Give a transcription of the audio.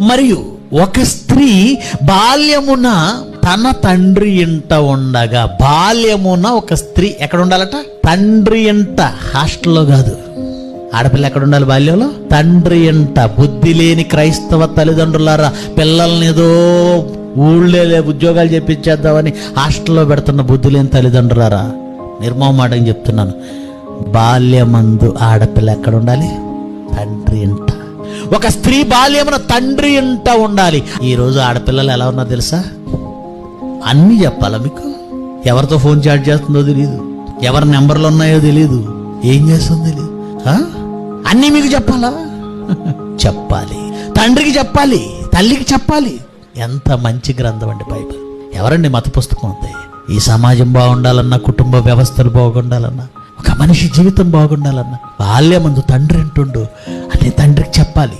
మరియు ఒక స్త్రీ బాల్యమున తన తండ్రి ఇంట ఉండగా బాల్యమున ఒక స్త్రీ ఎక్కడ ఉండాలట? తండ్రి ఇంట. హాస్టల్లో కాదు. ఆడపిల్ల ఎక్కడ ఉండాలి బాల్యంలో? తండ్రి ఇంట. బుద్ధి లేని క్రైస్తవ తల్లిదండ్రులారా పిల్లల్ని ఏదో ఊళ్ళో ఉద్యోగాలు చెప్పించేద్దామని హాస్టల్లో పెడుతున్న బుద్ధి లేని తల్లిదండ్రులారా నిర్మమాటం చెప్తున్నాను. బాల్యమందు ఆడపిల్ల ఎక్కడ ఉండాలి? తండ్రి ఇంట. ఒక స్త్రీ బాల్యమున తండ్రి ఇంట ఉండాలి. ఈరోజు ఆడపిల్లలు ఎలా ఉన్నా తెలుసా? అన్నీ చెప్పాలా మీకు? ఎవరితో ఫోన్ చాట్ చేస్తుందో తెలియదు ఎవరి నెంబర్లు ఉన్నాయో తెలియదు ఏం చేస్తుందో తెలియదు అన్నీ మీకు చెప్పాలా? చెప్పాలి. తండ్రికి చెప్పాలి. తల్లికి చెప్పాలి. ఎంత మంచి గ్రంథం అండి బైబిల్. ఎవరండి మత పుస్తకం ఉంది ఈ సమాజం బాగుండాలన్నా కుటుంబ వ్యవస్థలు బాగుండాలన్నా ఒక మనిషి జీవితం బాగుండాలన్నా బాల్యమందు తండ్రి అంటుండు అదే తండ్రికి చెప్పాలి